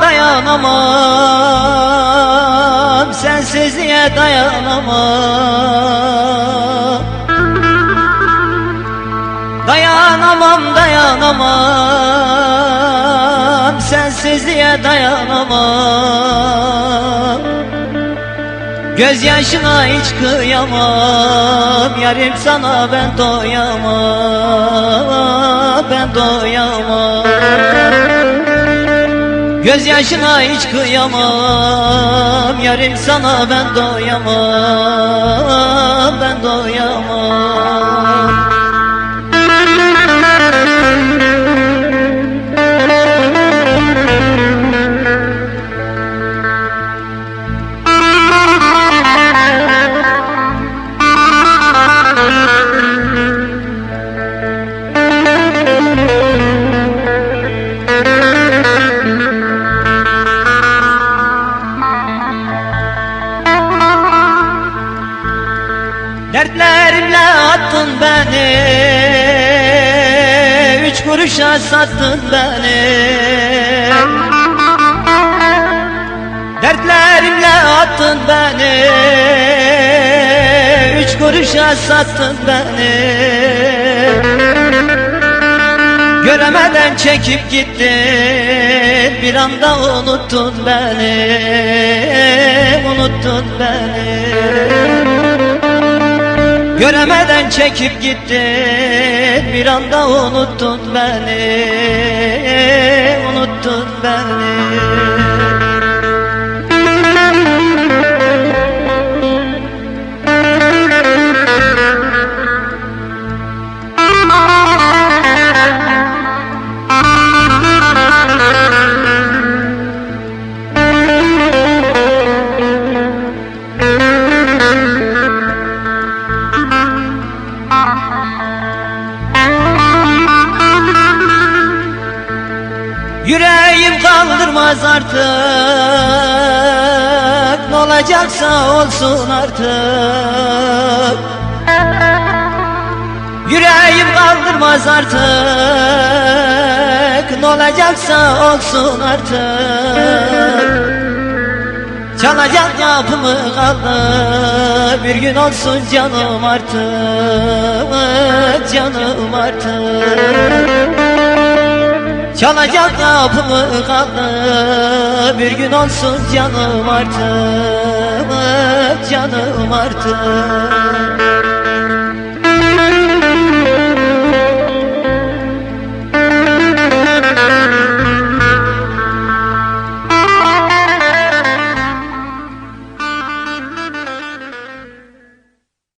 dayanamam Sensizliğe dayanamam. Dayanamam dayanamam. Sensizliğe dayanamam. Gözyaşına hiç kıyamam. Yarim sana ben doyamam. Ben doyamam Gözyaşına hiç kıyamam. Yarim sana ben doyamam. Ben doyamam Dertlerimle attın beni. Üç kuruşa sattın beni. Dertlerimle attın beni. Üç kuruşa sattın beni. Göremeden çekip gittin. Bir anda unuttun beni. Unuttun beni Göremeden çekip gittin. Bir anda unuttun beni. Unuttun beni Yüreğim kaldırmaz artık. Ne olacaksa olsun artık. Yüreğim kaldırmaz artık. Ne olacaksa olsun artık. Çalacak yapımı kaldı. Bir gün olsun canım artık. Canım artık Çalacak kapımı kaldı. Bir gün olsun canım artık Canım artık